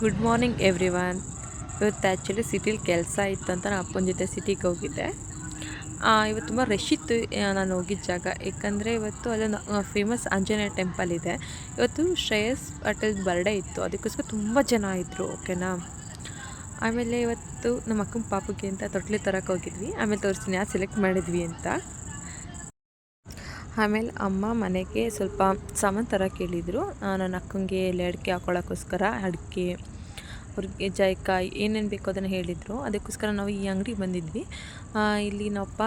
Good morning everyone ಇವತ್ತು actually ಸಿಟಿಲಿ ಕೆಲಸ ಇತ್ತು ಅಂತ ನಾನು ಅಪ್ಪನ ಜೊತೆ ಸಿಟಿಗೆ ಹೋಗಿದ್ದೆ. ಇವತ್ತು ತುಂಬ ರಶ್ ಇತ್ತು ನಾನು ಹೋಗಿದ್ದ ಜಾಗ. ಏಕೆಂದರೆ ಇವತ್ತು ಅಲ್ಲೊಂದು ಫೇಮಸ್ ಆಂಜನೇಯ ಟೆಂಪಲ್ ಇದೆ. ಇವತ್ತು ಶ್ರೇಯಸ್ ಪಟೇಲ್ ಬರ್ಡೇ ಇತ್ತು. ಅದಕ್ಕೋಸ್ಕರ ತುಂಬ ಜನ ಇದ್ದರು ಓಕೆನಾ ಆಮೇಲೆ ಇವತ್ತು ನಮ್ಮ ಅಕ್ಕನ ಪಾಪಕ್ಕೆ ಅಂತ ತೊಟ್ಲಿ ತರಕ್ಕೆ ಹೋಗಿದ್ವಿ. ಆಮೇಲೆ ತೋರಿಸ್ತೀನಿ, ಯಾರು ಸೆಲೆಕ್ಟ್ ಮಾಡಿದ್ವಿ ಅಂತ. ಆಮೇಲೆ ಅಮ್ಮ ಮನೆಗೆ ಸ್ವಲ್ಪ ಸಾಮಾನು ಥರ ಕೇಳಿದರು ನನ್ನ ಅಕ್ಕಂಗೆ ಎಲೆ ಅಡಿಕೆ ಹಾಕೊಳ್ಳೋಕ್ಕೋಸ್ಕರ ಅಡಿಕೆ, ಅವ್ರಿಗೆ ಜಾಯ್ಕಾಯಿ ಏನೇನು ಬೇಕೋ ಅದನ್ನು ಹೇಳಿದರು. ಅದಕ್ಕೋಸ್ಕರ ನಾವು ಈ ಅಂಗಡಿಗೆ ಬಂದಿದ್ವಿ. ಇಲ್ಲಿ ನಮ್ಮಪ್ಪ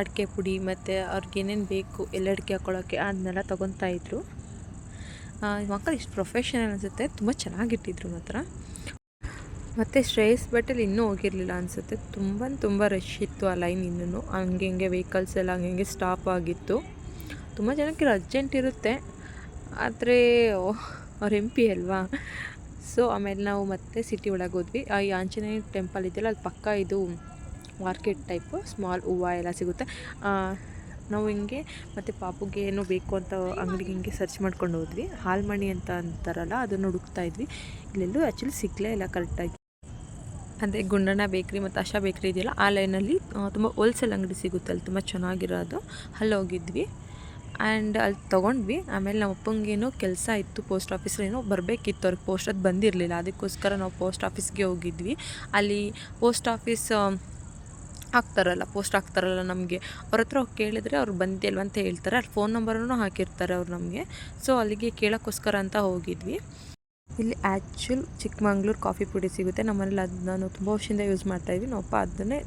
ಅಡಿಕೆ ಪುಡಿ ಮತ್ತು ಅವ್ರಿಗೆ ಏನೇನು ಬೇಕು ಎಲೆ ಅಡಿಕೆ ಹಾಕೊಳ್ಳೋಕ್ಕೆ ಅದನ್ನೆಲ್ಲ ತೊಗೊತಾಯಿದ್ರು ಮಕ್ಕಳು ಇಷ್ಟು ಪ್ರೊಫೆಷನಲ್ ಅನಿಸುತ್ತೆ. ತುಂಬ ಚೆನ್ನಾಗಿಟ್ಟಿದ್ರು ಮಾತ್ರ. ಮತ್ತು ಶ್ರೇಯಸ್ ಬಟ್ಟಲ್ಲಿ ಇನ್ನೂ ಹೋಗಿರಲಿಲ್ಲ ಅನಿಸುತ್ತೆ. ತುಂಬ ತುಂಬ ರಶ್ ಇತ್ತು ಆ ಲೈನ್ ಇನ್ನೂ ಹಂಗೆ ಹಿಂಗೆ ವೆಹಿಕಲ್ಸ್ ಎಲ್ಲ ಹಂಗೆ ಸ್ಟಾಪ್ ಆಗಿತ್ತು. ತುಂಬ ಜನಕ್ಕೆ ಅರ್ಜೆಂಟ್ ಇರುತ್ತೆ. ಆದರೆ ಅವ್ರ ಎಂ ಪಿ ಅಲ್ವಾ? ಸೊ ಆಮೇಲೆ ನಾವು ಮತ್ತೆ ಸಿಟಿ ಒಳಗೆ ಹೋದ್ವಿ. ಈ ಆಂಜನೇಯ ಟೆಂಪಲ್ ಇದೆಯಲ್ಲ ಅಲ್ಲಿ ಪಕ್ಕ ಇದು ಮಾರ್ಕೆಟ್ ಟೈಪು ಸ್ಮಾಲ್ ಹೂವು ಎಲ್ಲ ಸಿಗುತ್ತೆ. ನಾವು ಹಿಂಗೆ ಮತ್ತು ಪಾಪುಗೆ ಏನೋ ಬೇಕು ಅಂತ ಅಂಗಡಿಗೆ ಹಿಂಗೆ ಸರ್ಚ್ ಮಾಡ್ಕೊಂಡು ಹೋದ್ವಿ. ಹಾಲ್ಮಣಿ ಅಂತ ಅಂತಾರಲ್ಲ, ಅದನ್ನು ಹುಡುಕ್ತಾ ಇದ್ವಿ. ಇಲ್ಲೆಲ್ಲೂ ಆ್ಯಕ್ಚುಲಿ ಸಿಗಲೇ ಇಲ್ಲ ಕರೆಕ್ಟಾಗಿ ಅದೇ ಗುಂಡಣ್ಣ ಬೇಕ್ರಿ ಮತ್ತು ಆಶಾ ಬೇಕ್ರಿ ಇದೆಯಲ್ಲ ಆ ಲೈನಲ್ಲಿ ತುಂಬ ಹೋಲ್ಸೇಲ್ ಅಂಗಡಿ ಸಿಗುತ್ತೆ ಅಲ್ಲಿ ತುಂಬ ಚೆನ್ನಾಗಿರೋದು. ಅಲ್ಲಿ ಹೋಗಿದ್ವಿ. ಆ್ಯಂಡ್ ಅಲ್ಲಿ ತೊಗೊಂಡ್ವಿ. ಆಮೇಲೆ ನಮ್ಮ ಅಪ್ಪಂಗೇನೋ ಕೆಲಸ ಇತ್ತು, ಪೋಸ್ಟ್ ಆಫೀಸಲ್ಲಿ ಏನೋ ಬರಬೇಕಿತ್ತು. ಅವ್ರಿಗೆ ಪೋಸ್ಟ್ ಅದು ಬಂದಿರಲಿಲ್ಲ. ಅದಕ್ಕೋಸ್ಕರ ನಾವು ಪೋಸ್ಟ್ ಆಫೀಸ್ಗೆ ಹೋಗಿದ್ವಿ. ಅಲ್ಲಿ ಪೋಸ್ಟ್ ಆಫೀಸ್ ಹಾಕ್ತಾರಲ್ಲ, ಪೋಸ್ಟ್ ಹಾಕ್ತಾರಲ್ಲ ನಮಗೆ. ಅವ್ರ ಹತ್ರ ಅವ್ರು ಕೇಳಿದ್ರೆ ಅವ್ರು ಬಂದಿಲ್ವ ಅಂತ ಹೇಳ್ತಾರೆ. ಅಲ್ಲಿ ಫೋನ್ ನಂಬರನ್ನು ಹಾಕಿರ್ತಾರೆ ಅವ್ರು ನಮಗೆ. ಸೊ ಅಲ್ಲಿಗೆ ಕೇಳೋಕ್ಕೋಸ್ಕರ ಅಂತ ಹೋಗಿದ್ವಿ. ಇಲ್ಲಿ ಆ್ಯಕ್ಚುಲ್ ಚಿಕ್ಕಮಂಗ್ಳೂರು ಕಾಫಿ ಪುಡಿ ಸಿಗುತ್ತೆ. ನಮ್ಮಲ್ಲಿ ಅದು ನಾನು ತುಂಬ ವರ್ಷದಿಂದ ಯೂಸ್ ಮಾಡ್ತಾಯಿದ್ವಿ ನಮ್ಮಪ್ಪ ಅದನ್ನೇ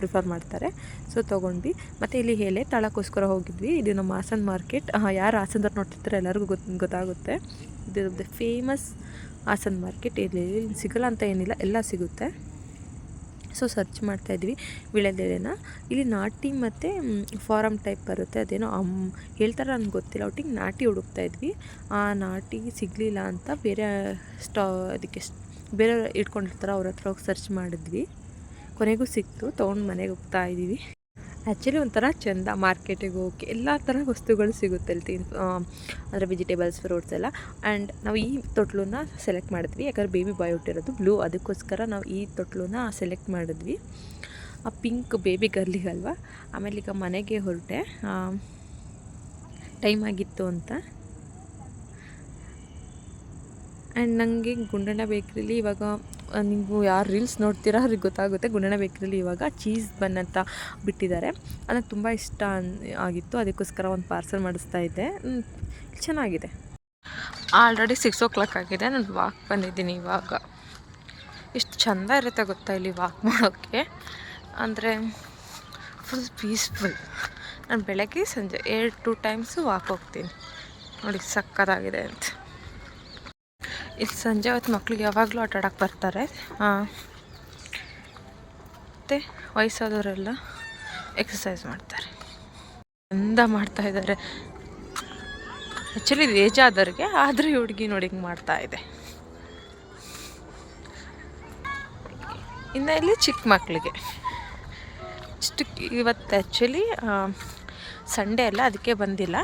ಪ್ರಿಫರ್ ಮಾಡ್ತಾರೆ. ಸೊ ತೊಗೊಂಡ್ವಿ. ಮತ್ತು ಇಲ್ಲಿ ಹೇಳೆ ತಳಕ್ಕೋಸ್ಕರ ಹೋಗಿದ್ವಿ. ಇದು ನಮ್ಮ ಹಾಸನ್ ಮಾರ್ಕೆಟ್ ಯಾರು ಹಾಸನದವ್ರು ನೋಡ್ತಿರ್ತಾರೆ ಎಲ್ಲರಿಗೂ ಗೊತ್ತು ಗೊತ್ತಾಗುತ್ತೆ. ಇದು ಫೇಮಸ್ ಹಾಸನ್ ಮಾರ್ಕೆಟ್ ಇಲ್ಲಿ ಸಿಗಲ್ಲ ಅಂತ ಏನಿಲ್ಲ. ಎಲ್ಲ ಸಿಗುತ್ತೆ. ಸೊ ಸರ್ಚ್ ಮಾಡ್ತಾಯಿದ್ವಿ ವಿಳೆದೆಲೆನ ಇಲ್ಲಿ ನಾಟಿ ಮತ್ತು ಫಾರಮ್ ಟೈಪ್ ಬರುತ್ತೆ ಅದೇನೋ. ಅಮ್, ಹೇಳ್ತಾರೆ ನನಗೆ ಗೊತ್ತಿಲ್ಲ. ಒಟ್ಟಿಗೆ ನಾಟಿ ಹುಡುಕ್ತಾ ಇದ್ವಿ. ಆ ನಾಟಿ ಸಿಗಲಿಲ್ಲ ಅಂತ ಬೇರೆ ಸ್ಟಾ, ಅದಕ್ಕೆ ಬೇರೆ ಇಟ್ಕೊಂಡಿರ್ತಾರೆ, ಅವ್ರ ಹತ್ರ ಹೋಗಿ ಸರ್ಚ್ ಮಾಡಿದ್ವಿ. ಕೊನೆಗೂ ಸಿಕ್ತು. ತೊಗೊಂಡು ಮನೆಗೆ ಹೋಗ್ತಾ ಇದ್ದೀವಿ. ಆ್ಯಕ್ಚುಲಿ ಒಂಥರ ಚೆಂದ ಮಾರ್ಕೆಟಿಗೆ ಹೋಗಿ ಎಲ್ಲ ಥರ ವಸ್ತುಗಳು ಸಿಗುತ್ತೆ ಅಲ್ಲಿ ತಿನ್ ಅಂದರೆ ವೆಜಿಟೇಬಲ್ಸ್ ಫ್ರೂಟ್ಸ್ ಎಲ್ಲ. ಆ್ಯಂಡ್ ನಾವು ಈ ತೊಟ್ಲನ್ನ ಸೆಲೆಕ್ಟ್ ಮಾಡಿದ್ವಿ. ಯಾಕಂದ್ರೆ ಬೇಬಿ ಬಾಯ್ ಹುಟ್ಟಿರೋದು ಬ್ಲೂ ಅದಕ್ಕೋಸ್ಕರ ನಾವು ಈ ತೊಟ್ಲನ್ನ ಸೆಲೆಕ್ಟ್ ಮಾಡಿದ್ವಿ. ಆ ಪಿಂಕ್ ಬೇಬಿ ಗರ್ಲಿಗಲ್ವ ಆಮೇಲೆ ಈಗ ಮನೆಗೆ ಹೊರಟೆ. ಟೈಮ್ ಆಗಿತ್ತು ಅಂತ. ಆ್ಯಂಡ್ ನನಗೆ ಗುಂಡಣ್ಣ ಬೇಕ್ರಿಲಿ ಇವಾಗ ನೀವು ಯಾರು ರೀಲ್ಸ್ ನೋಡ್ತೀರಾ ಅವ್ರಿಗೆ ಗೊತ್ತಾಗುತ್ತೆ. ಗುಂಡಣ್ಣ ಬೇಕಿರಲಿ ಇವಾಗ ಚೀಸ್ ಬನ್ ಅಂತ ಬಿಟ್ಟಿದ್ದಾರೆ. ನನಗೆ ನಂಗೆ ತುಂಬ ಇಷ್ಟ ಆಗಿತ್ತು. ಅದಕ್ಕೋಸ್ಕರ ಒಂದು ಪಾರ್ಸಲ್ ಮಾಡಿಸ್ತಾ ಇದ್ದೆ. ಚೆನ್ನಾಗಿದೆ. ಆಲ್ರೆಡಿ ಸಿಕ್ಸ್ ಓ ಕ್ಲಾಕ್ ಆಗಿದೆ. ನಾನು ವಾಕ್ ಬಂದಿದ್ದೀನಿ ಇವಾಗ. ಎಷ್ಟು ಚೆಂದ ಇರುತ್ತೆ ಗೊತ್ತಾ ಇಲ್ಲಿ ವಾಕ್ ಮಾಡೋಕ್ಕೆ ಅಂದರೆ ಫುಲ್ ಪೀಸ್ಫುಲ್ ನಾನು ಬೆಳಗ್ಗೆ ಸಂಜೆ ಎರಡು ಟು ಟೈಮ್ಸು ವಾಕ್ ಹೋಗ್ತೀನಿ. ನೋಡಿ ಸಕ್ಕತ್ತಾಗಿದೆ ಅಂತ. ಇಲ್ಲಿ ಸಂಜೆ ಹೊತ್ತು ಮಕ್ಳಿಗೆ ಯಾವಾಗಲೂ ಆಟ ಆಡೋಕ್ಕೆ ಬರ್ತಾರೆ. ಮತ್ತು ವಯಸ್ಸಾದವರೆಲ್ಲ ಎಕ್ಸಸೈಸ್ ಮಾಡ್ತಾರೆ. ಚಂದ ಮಾಡ್ತಾ ಇದ್ದಾರೆ. ಆ್ಯಕ್ಚುಲಿ ಇದು ಏಜ್ ಆದವ್ರಿಗೆ ಆದರೆ ಹುಡುಗಿ ನೋಡಿ ಹಿಂಗೆ ಮಾಡ್ತಾ ಇದೆ. ಇನ್ನು ಇಲ್ಲಿ ಚಿಕ್ಕ ಮಕ್ಕಳಿಗೆ ಇಷ್ಟು ಇವತ್ತು ಆ್ಯಕ್ಚುಲಿ ಸಂಡೇ ಅಲ್ಲ, ಅದಕ್ಕೆ ಬಂದಿಲ್ಲ.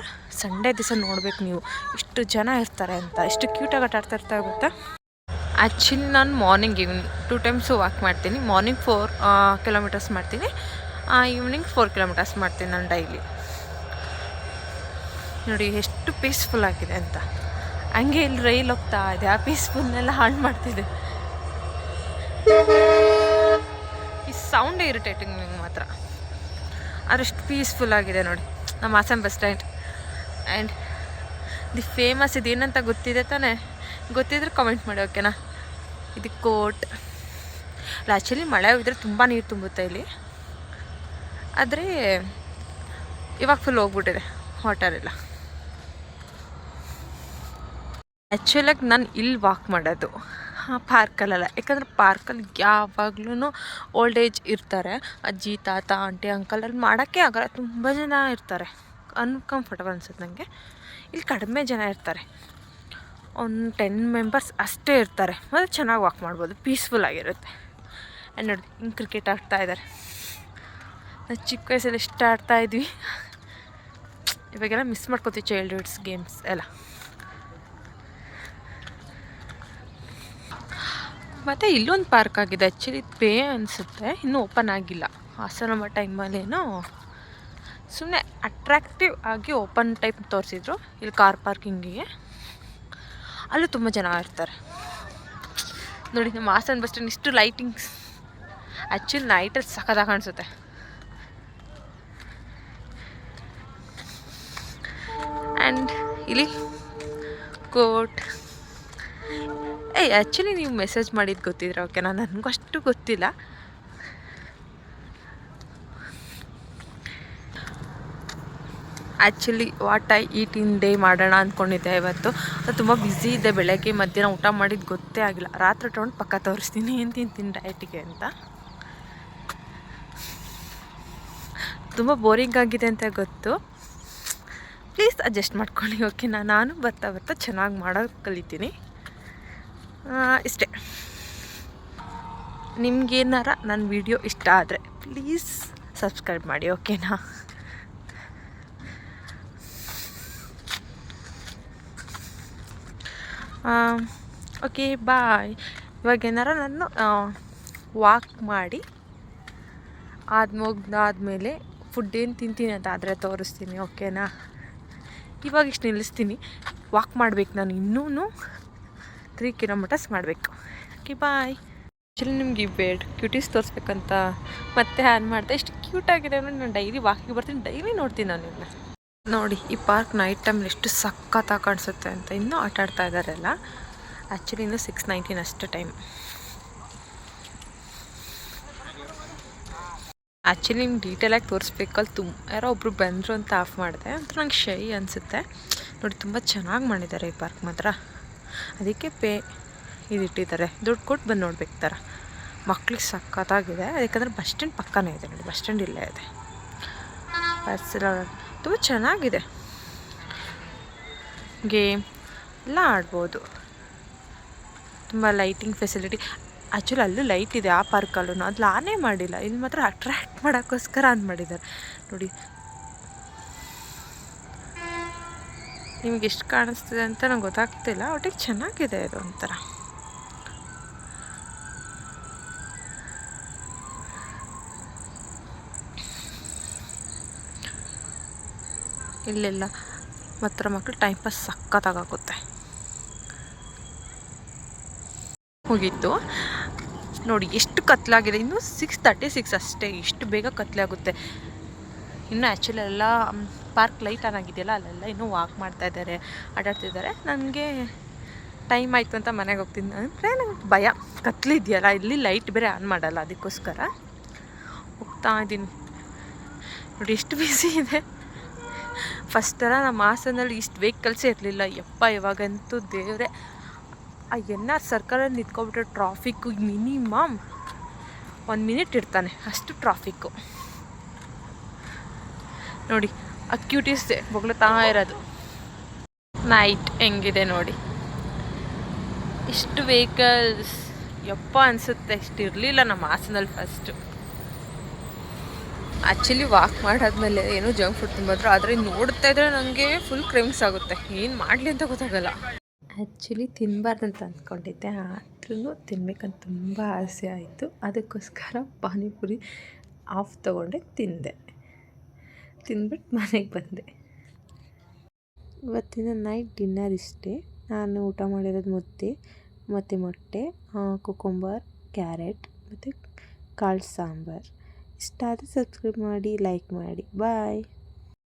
ಸಂಡೇ ದಿವಸ ನೋಡ್ಬೇಕು ನೀವು. ಇಷ್ಟು ಜನ ಇರ್ತಾರೆ ಅಂತ. ಇಷ್ಟು ಕ್ಯೂಟಾಗಿ ಆಟ ಆಡ್ತಾ ಇರ್ತಾರೆ ಗೊತ್ತಾ? ಆ್ಯಕ್ಚುಲಿ ನಾನು morning evening two times walk ಮಾಡ್ತೀನಿ. ಮಾರ್ನಿಂಗ್ ಫೋರ್ ಕಿಲೋಮೀಟರ್ಸ್ ಮಾಡ್ತೀನಿ. ಈವ್ನಿಂಗ್ ಫೋರ್ ಕಿಲೋಮೀಟರ್ಸ್ ಮಾಡ್ತೀನಿ ನಾನು ಡೈಲಿ ನೋಡಿ, ಎಷ್ಟು ಪೀಸ್ಫುಲ್ ಆಗಿದೆ ಅಂತ. ಹಂಗೆ ಇಲ್ಲಿ ರೈಲ್ ಹೋಗ್ತಾ ಇದೆ. ಆ ಪೀಸ್ಫುಲ್ನೆಲ್ಲ ಹಾಳು ಮಾಡ್ತಿದೆ. ಈ ಸೌಂಡ್ ಇರಿಟೇಟಿಂಗ್ ನಿಮ್ಗೆ ಮಾತ್ರ. ಆದ್ರೆ ಎಷ್ಟು ಪೀಸ್ಫುಲ್ ಆಗಿದೆ ನೋಡಿ. ನಮ್ಮ Hassan bus stand and the famous ಇದು ಏನಂತ ಗೊತ್ತಿದೆ ತಾನೇ? ಗೊತ್ತಿದ್ರೆ ಕಮೆಂಟ್ ಮಾಡಿ ಓಕೆನಾ ಇದು ಕೋಟ್. ಆ್ಯಕ್ಚುಲಿ ಮಳೆ ಹೋಗಿದ್ರೆ ತುಂಬ ನೀರು ತುಂಬುತ್ತೆ ಇಲ್ಲಿ. ಆದರೆ ಇವಾಗ ಫುಲ್ ಹೋಗ್ಬಿಟ್ಟಿದೆ ವಾಟರ್ ಎಲ್ಲ. ಆ್ಯಕ್ಚುಲಾಗಿ ನಾನು ಇಲ್ಲಿ ವಾಕ್ ಮಾಡೋದು. ಪಾರ್ಕಲ್ಲಲ್ಲ. ಯಾಕಂದರೆ ಪಾರ್ಕಲ್ಲಿ ಯಾವಾಗ್ಲೂ ಓಲ್ಡ್ ಏಜ್ ಇರ್ತಾರೆ. ಅಜ್ಜಿ, ತಾತ, ಆಂಟಿ ಅಂಕಲ್ ಅಲ್ಲಿ ಮಾಡೋಕ್ಕೆ ಆಗಲ್ಲ. ತುಂಬ ಜನ ಇರ್ತಾರೆ. ಅನ್ಕಂಫರ್ಟಬಲ್ ಅನ್ಸುತ್ತೆ ನನಗೆ ಇಲ್ಲಿ ಕಡಿಮೆ ಜನ ಇರ್ತಾರೆ. ಒಂದು ಟೆನ್ ಮೆಂಬರ್ಸ್ ಅಷ್ಟೇ ಇರ್ತಾರೆ. ಮತ್ತು ಚೆನ್ನಾಗಿ ವಾಕ್ ಮಾಡ್ಬೋದು. ಪೀಸ್ಫುಲ್ ಆಗಿರುತ್ತೆ. ಆ್ಯಂಡ್ ನೋಡಿ, ಹಿಂಗೆ ಕ್ರಿಕೆಟ್ ಆಡ್ತಾ ಇದ್ದಾರೆ. ನಾವು ಚಿಕ್ಕ ವಯಸ್ಸಲ್ಲಿ ಎಷ್ಟು ಆಡ್ತಾಯಿದ್ವಿ ಇವಾಗೆಲ್ಲ ಮಿಸ್ ಮಾಡ್ಕೋತೀವಿ ಚೈಲ್ಡ್ಹುಡ್ಸ್ ಗೇಮ್ಸ್ ಎಲ್ಲ. ಮತ್ತು ಇಲ್ಲೊಂದು ಪಾರ್ಕ್ ಆಗಿದೆ. ಆ್ಯಕ್ಚುಲಿ ಪೇ ಅನಿಸುತ್ತೆ. ಇನ್ನೂ ಓಪನ್ ಆಗಿಲ್ಲ. ಹಾಸನ ಮಠ ಟೈಮಲ್ಲೇನೋ ಸುಮ್ಮನೆ ಅಟ್ರಾಕ್ಟಿವ್ ಆಗಿ ಓಪನ್ ಟೈಪ್ ತೋರಿಸಿದ್ರು. ಇಲ್ಲಿ ಕಾರ್ ಪಾರ್ಕಿಂಗಿಗೆ ಅಲ್ಲೂ ತುಂಬ ಜನ ಇರ್ತಾರೆ. ನೋಡಿ, ನಮ್ಮ ಹಾಸನ ಬಸ್ ಸ್ಟ್ಯಾಂಡ್ ಇಷ್ಟು ಲೈಟಿಂಗ್ಸ್ ಆ್ಯಕ್ಚುಲಿ ನೈಟಲ್ಲಿ ಸಖತ್ತಾಗಿ ಕಾಣಿಸುತ್ತೆ. ಆ್ಯಂಡ್ ಇಲ್ಲಿ ಕೋಟ್ ಏಯ್ ಆ್ಯಕ್ಚುಲಿ ನೀವು ಮೆಸೇಜ್ ಮಾಡಿದ್ದು ಗೊತ್ತಿದ್ರೆ ಓಕೆನಾ ನನಗೂ ಅಷ್ಟು ಗೊತ್ತಿಲ್ಲ. Actually what I eat in day ಮಾಡೋಣ ಅಂದ್ಕೊಂಡಿದ್ದೆ ಇವತ್ತು. ಅದು ತುಂಬ ಬ್ಯುಸಿ ಇದೆ ಬೆಳಗ್ಗೆ, ಮಧ್ಯಾಹ್ನ ಊಟ ಮಾಡಿದ್ದು ಗೊತ್ತೇ ಆಗಿಲ್ಲ. ರಾತ್ರಿ ತೊಗೊಂಡು ಪಕ್ಕ ತೋರಿಸ್ತೀನಿ, ಏನು ತಿಂತೀನಿ ಡಯಟಿಗೆ ಅಂತ. ತುಂಬ ಬೋರಿಂಗ್ ಆಗಿದೆ ಅಂತ ಗೊತ್ತು. ಪ್ಲೀಸ್ ಅಡ್ಜಸ್ಟ್ ಮಾಡ್ಕೊಳ್ಳಿ ಓಕೆನಾ ನಾನು ಬರ್ತಾ ಬರ್ತಾ ಚೆನ್ನಾಗಿ ಮಾಡೋದು ಕಲಿತೀನಿ ಇಷ್ಟೇ. ನಿಮ್ಗೇನಾರ ನನ್ನ ವಿಡಿಯೋ ಇಷ್ಟ ಆದರೆ ಪ್ಲೀಸ್ ಸಬ್ಸ್ಕ್ರೈಬ್ ಮಾಡಿ, ಓಕೆನಾ? Okay, bye. ಇವಾಗ ಏನಾರ ನಾನು ವಾಕ್ ಮಾಡಿ, ಆದ ಮುಗ್ದಾದ್ಮೇಲೆ ಫುಡ್ ಏನು ತಿಂತೀನಿ ಅಂತ ಆದರೆ ತೋರಿಸ್ತೀನಿ, ಓಕೆನಾ? ಇವಾಗ ಇಷ್ಟು ನಿಲ್ಲಿಸ್ತೀನಿ. ವಾಕ್ ಮಾಡ್ಬೇಕು ನಾನು ಇನ್ನೂ ತ್ರೀ ಕಿಲೋಮೀಟರ್ಸ್ ಮಾಡಬೇಕು. ಓಕೆ ಬಾಯ್ ಆ್ಯಕ್ಚುಲಿ ನಿಮ್ಗೆ ಈ ಬೇಡ್ ಕ್ಯೂಟೀಸ್ ತೋರಿಸ್ಬೇಕಂತ ಮತ್ತೆ ಆನ್ ಮಾಡಿದೆ. ಎಷ್ಟು ಕ್ಯೂಟಾಗಿದೆ ಅಂದರೆ ನಾನು ಡೈಲಿ ವಾಕಿಗೆ ಬರ್ತೀನಿ ಡೈಲಿ ನೋಡ್ತೀನಿ ನಾನು ಇವನ್ನ ನೋಡಿ ಈ ಪಾರ್ಕ್ ನೈಟ್ ಟೈಮ್ ಎಷ್ಟು ಸಖತ್ತಾಗಿ ಕಾಣಿಸುತ್ತೆ ಅಂತ ಇನ್ನೂ ಆಟ ಆಡ್ತಾ ಇದ್ದಾರೆಲ್ಲ ಆ್ಯಕ್ಚುಲಿ ಇನ್ನೂ ಸಿಕ್ಸ್ ನೈನ್ಟೀನ್ ಅಷ್ಟು ಟೈಮ್ ಆ್ಯಕ್ಚುಲಿ ನಿಮ್ಗೆ ಡೀಟೇಲಾಗಿ ತೋರಿಸ್ಬೇಕಲ್ಲಿ ತುಂಬ ಯಾರೋ ಒಬ್ಬರು ಬಂದರು ಅಂತ ಆಫ್ ಮಾಡಿದೆ. ಅಂತ ನಂಗೆ ಶೈ ಅನಿಸುತ್ತೆ. ನೋಡಿ ತುಂಬ ಚೆನ್ನಾಗಿ ಮಾಡಿದ್ದಾರೆ ಈ ಪಾರ್ಕ್ ಮಾತ್ರ. ಅದಕ್ಕೆ ಪೇ ಇದಿಟ್ಟಿದ್ದಾರೆ. ದುಡ್ಡು ಕೊಟ್ಟು ಬಂದು ನೋಡ್ಬೇಕು ಥರ ಮಕ್ಳಿಗೆ ಸಖತ್ತಾಗಿದೆ. ಯಾಕಂದರೆ ಬಸ್ ಸ್ಟ್ಯಾಂಡ್ ಪಕ್ಕನೇ ಇದೆ ನೋಡಿ, ಬಸ್ ಸ್ಟ್ಯಾಂಡ್ ಇಲ್ಲೇ ಇದೆ. ಬಸ್ ತುಂಬ ಚೆನ್ನಾಗಿದೆ. ಗೇಮ್ ಎಲ್ಲ ಆಡ್ಬೋದು. ತುಂಬ ಲೈಟಿಂಗ್ ಫೆಸಿಲಿಟಿ. ಆ್ಯಕ್ಚುಲಿ ಅಲ್ಲೂ ಲೈಟ್ ಇದೆ ಆ ಪಾರ್ಕಲ್ಲೂ ಅದು ಆನೇ ಮಾಡಿಲ್ಲ. ಇಲ್ಲಿ ಮಾತ್ರ ಅಟ್ರ್ಯಾಕ್ಟ್ ಮಾಡೋಕ್ಕೋಸ್ಕರ ಆನ್ ಮಾಡಿದ್ದಾರೆ. ನೋಡಿ ನಿಮ್ಗೆ ಎಷ್ಟು ಕಾಣಿಸ್ತಿದೆ ಅಂತ ನಂಗೆ ಗೊತ್ತಾಗ್ತಿಲ್ಲ, ಒಟ್ಟಿಗೆ ಚೆನ್ನಾಗಿದೆ ಇದು ಒಂಥರ. ಇಲ್ಲೆಲ್ಲ ಮಾತ್ರ ಮಕ್ಕಳು ಟೈಮ್ ಪಾಸ್ ಸಕ್ಕತ್ತಾಗುತ್ತೆ ಹೋಗಿತ್ತು ನೋಡಿ, ಎಷ್ಟು ಕತ್ಲಾಗಿದೆ. ಇನ್ನು ಸಿಕ್ಸ್ ತರ್ಟಿ ಸಿಕ್ಸ್ ಅಷ್ಟೇ, ಇಷ್ಟು ಬೇಗ ಕತ್ಲಾಗುತ್ತೆ. ಇನ್ನು ಆ್ಯಕ್ಚುಲಿ ಎಲ್ಲ ಪಾರ್ಕ್ ಲೈಟ್ ಆನ್ ಆಗಿದೆಯಲ್ಲ, ಅಲ್ಲೆಲ್ಲ ಇನ್ನೂ ವಾಕ್ ಮಾಡ್ತಾ ಇದ್ದಾರೆ ಆಟಾಡ್ತಿದ್ದಾರೆ ನನಗೆ ಟೈಮ್ ಆಯಿತು ಅಂತ ಮನೆಗೆ ಹೋಗ್ತೀನಿ. ಅಂದರೆ ನಂಗೆ ಭಯ. ಕತ್ಲಿದೆಯಲ್ಲ ಇಲ್ಲಿ ಲೈಟ್ ಬೇರೆ ಆನ್ ಮಾಡಲ್ಲ, ಅದಕ್ಕೋಸ್ಕರ. ಹೋಗ್ತಾ ಇದ್ದೀನಿ. ನೋಡಿ, ಎಷ್ಟು ಬಿಸಿ ಇದೆ. ಫಸ್ಟ್ ಥರ ನಮ್ಮ ಹಾಸನಲ್ಲಿ ಇಷ್ಟು ವೆಹಿಕಲ್ಸೇ ಇರಲಿಲ್ಲ. ಯಪ್ಪ, ಇವಾಗಂತೂ ದೇವರೇ. ಆ ಎನ್ ಆರ್ ಸರ್ಕಲಲ್ಲಿ ನಿಂತ್ಕೊಬಿಟ್ರೆ ಟ್ರಾಫಿಕ್ಕು ಮಿನಿಮಮ್ ಒಂದು ಮಿನಿಟ್ ಇರ್ತಾನೆ ಅಷ್ಟು ಟ್ರಾಫಿಕ್ಕು ನೋಡಿ ಅಕ್ಯೂಟೀಸ್ದೆ ತಾ ಇರೋದು. ನೈಟ್ ಹೆಂಗಿದೆ ನೋಡಿ. ಇಷ್ಟು ವೆಹಿಕಲ್ಸ್ ಯಪ್ಪ ಅನಿಸುತ್ತೆ. ಇಷ್ಟು ಇರಲಿಲ್ಲ ನಮ್ಮ ಹಾಸನಲ್ಲಿ ಫಸ್ಟು ಆ್ಯಕ್ಚುಲಿ ವಾಕ್ ಮಾಡಾದ್ಮೇಲೆ ಏನೋ ಜಂಕ್ ಫುಡ್ ತುಂಬಿದ್ರು. ಆದರೆ ನೋಡ್ತಾ ಇದ್ರೆ ನನಗೆ ಫುಲ್ ಕ್ರೇವಿಂಗ್ಸ್ ಆಗುತ್ತೆ. ಏನು ಮಾಡಲಿ ಅಂತ ಗೊತ್ತಾಗಲ್ಲ. ಆ್ಯಕ್ಚುಲಿ ತಿನ್ನಬಾರ್ದಂತ ಅಂದ್ಕೊಂಡಿದ್ದೆ ಆದ್ರೂ ತಿನ್ಬೇಕಂತ ತುಂಬ ಆಸೆ ಆಯಿತು. ಅದಕ್ಕೋಸ್ಕರ ಪಾನಿಪುರಿ ಆಫ್ ತೊಗೊಂಡೆ ತಿಂದೆ. ತಿಂದ್ಬಿಟ್ಟು ಮನೆಗೆ ಬಂದೆ. ಇವತ್ತಿನ ನೈಟ್ ಡಿನ್ನರ್ ಇಷ್ಟೇ. ನಾನು ಊಟ ಮಾಡಿರೋದು ಮುದ್ದೆ, ಮತ್ತು ಮೊಟ್ಟೆ ಕುಕುಂಬರ್, ಕ್ಯಾರೆಟ್, ಮತ್ತು ಕಾಳು ಸಾಂಬಾರು. ಇಷ್ಟ ಆದರೆ ಸಬ್ಸ್ಕ್ರೈಬ್ ಮಾಡಿ, ಲೈಕ್ ಮಾಡಿ. ಬಾಯ್.